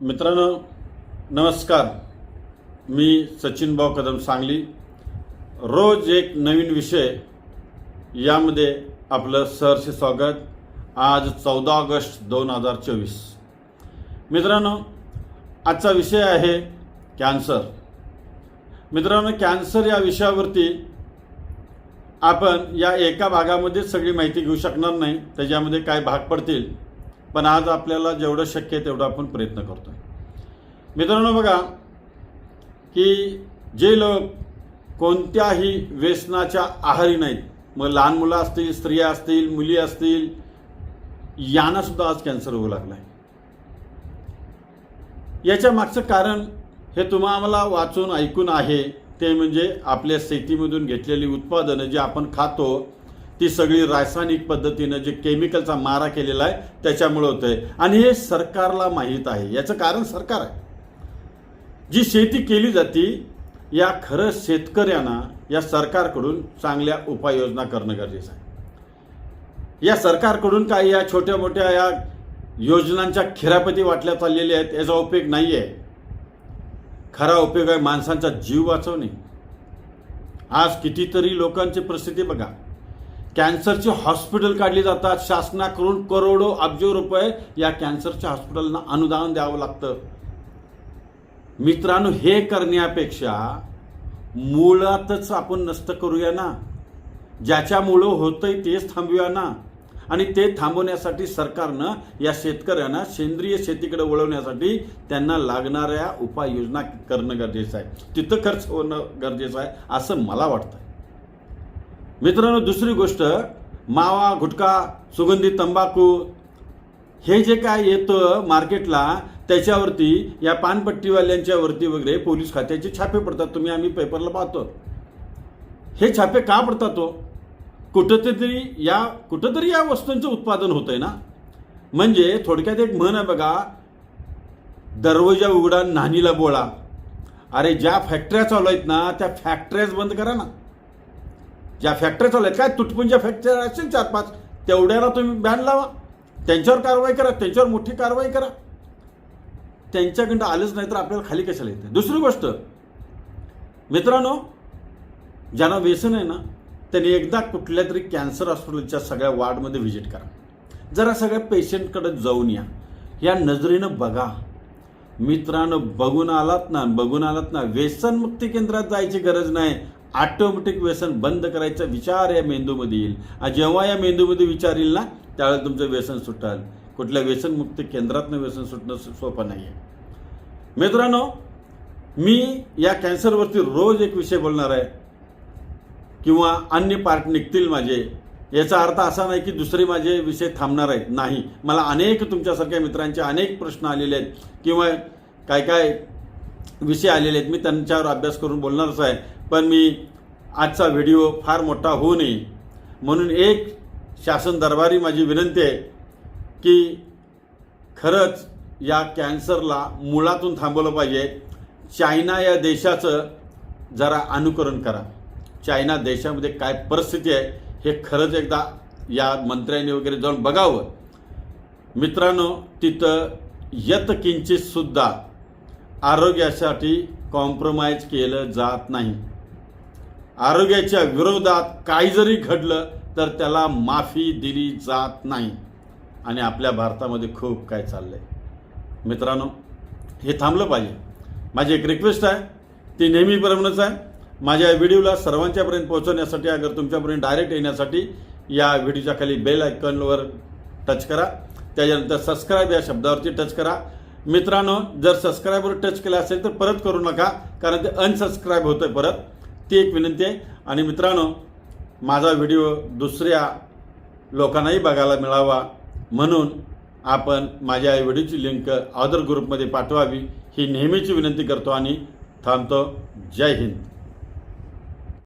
मित्रांनो नमस्कार. मी सचिन भाऊ कदम सांगली. रोज एक नवीन विषय यामध्ये आपलं सहर्ष स्वागत. आज चौदा ऑगस्ट दोन हजार चोवीस. मित्रांनो आजचा विषय आहे कॅन्सर. मित्रांनो कॅन्सर या विषयावरती आपण या एका भागामध्ये सगळी माहिती घेऊ शकणार नाही. त्याच्यामध्ये काय भाग पडतील पण आज आपल्याला जेवढं शक्य आहे तेवढं आपण प्रयत्न करतो मित्रांनो बघा की जे लोक कोणत्याही व्यसनाच्या आहारी नाहीत मग लहान मुलं असतील स्त्रिया असतील मुली असतील यांना सुद्धा आज कॅन्सर होऊ लागला आहे याच्या मागचं कारण हे तुम्हा आम्हाला वाचून ऐकून आहे ते म्हणजे आपल्या शेतीमधून घेतलेली उत्पादनं जे आपण खातो ती सगळी रासायनिक पद्धतीनं जे केमिकलचा मारा केलेला आहे त्याच्यामुळे होतंय. आणि हे सरकारला माहीत आहे. याचं कारण सरकार आहे. जी शेती केली जाते या खरं शेतकऱ्यांना या सरकारकडून चांगल्या उपाययोजना करणं गरजेचं आहे. या सरकारकडून काही या छोट्या मोठ्या या योजनांच्या खिरापती वाटल्या चाललेल्या आहेत याचा उपयोग नाही आहे खरा उपयोग आहे माणसांचा जीव वाचवणे. आज कितीतरी लोकांची परिस्थिती बघा. कॅन्सरची हॉस्पिटल काढली जातात. शासनाकडून करोडो अब्जो रुपये या कॅन्सरच्या हॉस्पिटलना अनुदान द्यावं लागतं. मित्रांनो हे करण्यापेक्षा मुळातच आपण नष्ट करूया ना? ज्याच्यामुळं होतंय तेच थांबूया ना? आणि ते थांबवण्यासाठी सरकारनं या शेतकऱ्यांना सेंद्रिय शेतीकडे वळवण्यासाठी त्यांना लागणाऱ्या उपाययोजना करणं गरजेचं आहे. तिथं खर्च होणं गरजेचं आहे असं मला वाटतं मित्रांनो दुसरी गोष्ट मावा गुटखा सुगंधी तंबाखू हे जे काय येतं मार्केटला त्याच्यावरती या पानपट्टीवाल्यांच्या वरती वगैरे पोलीस खात्याचे छापे पडतात. तुम्ही आम्ही पेपरला पाहतो. हे छापे का पडतात तो कुठंतरी या कुठंतरी या वस्तूंचं उत्पादन होतंय ना? म्हणजे थोडक्यात एक म्हण आहे बघा दरवाजा उघडा नानीला बोळा अरे ज्या फॅक्टऱ्या चालू आहेत ना त्या फॅक्टऱ्याच बंद करा ना. ज्या फॅक्टऱ्या चालू आहेत काय तुटपुंज्या फॅक्टऱ्या असतील चार पाच तेवढ्याला तुम्ही बॅन लावा. त्यांच्यावर कारवाई करा त्यांच्यावर मोठी कारवाई करा. त्यांच्याकडं आलंच नाही तर आपल्याला खाली कशाला येते दुसरी गोष्ट मित्रांनो ज्यांना व्यसन आहे ना त्यांनी एकदा कुठल्या तरी कॅन्सर हॉस्पिटलच्या सगळ्या वार्डमध्ये व्हिजिट करा. जरा सगळ्या पेशंटकडे जाऊन या. या नजरेनं बघा. मित्रांनो बघून आलात ना बघून आलात ना व्यसनमुक्ती केंद्रात जायची गरज नाही. ऑटोमॅटिक व्यसन बंद करायचा विचार या मेंदूमध्ये येईल. आणि जेव्हा या मेंदूमध्ये विचार येईल ना त्यावेळेला तुमचं व्यसन सुटाल. कुठल्या व्यसनमुक्त केंद्रातनं व्यसन सुटणं सोपं नाही आहे मित्रांनो मी या कॅन्सरवरती रोज एक विषय बोलणार आहे. किंवा अन्य पार्ट निघतील माझे. याचा अर्थ असा नाही की दुसरे माझे विषय थांबणार आहेत. नाही. मला अनेक तुमच्यासारख्या मित्रांचे अनेक प्रश्न आलेले आहेत. किंवा काय काय विषय आलेले आहेत. मी त्यांच्यावर अभ्यास करून बोलणारच आहे. पण मी आजचा व्हिडिओ फार मोठा होऊ नये. म्हणून एक शासन दरबारी माझी विनंती आहे की खरंच या कॅन्सरला मुळातून थांबवलं पाहिजे. चायना या देशाचं जरा अनुकरण करा. चायना देशामध्ये काय परिस्थिती आहे हे खरंच एकदा या मंत्र्यांनी वगैरे जाऊन बघावं. मित्रांनो तिथं यत आरोग्यासाठी कॉम्प्रोमाइज केलं जात नाही. आरोग्याच्या विरोधात काही जरी घडलं तर त्याला माफी दिली जात नाही. आणि आपल्या भारतामध्ये खूप काय आहे मित्रांनो हे थांबलं पाहिजे. माझी एक रिक्वेस्ट आहे ती नेहमीप्रमाणेच आहे. माझ्या व्हिडिओला सर्वांच्यापर्यंत पोहोचवण्यासाठी अगर तुमच्यापर्यंत डायरेक्ट येण्यासाठी या व्हिडिओच्या खाली बेल आयकॉनवर टच करा. त्याच्यानंतर सबस्क्राईब या शब्दावरती टच करा. मित्रांनो जर सबस्क्रायबर टच केलं असेल तर परत करू नका कारण ते अनसबस्क्राईब होतं परत. ती एक विनंती आहे. आणि मित्रांनो माझा व्हिडिओ दुसऱ्या लोकांनाही बघायला मिळावा म्हणून आपण माझ्या या व्हिडिओची लिंक अदर ग्रुपमध्ये पाठवावी ही नेहमीची विनंती करतो आणि थांबतो. जय हिंद.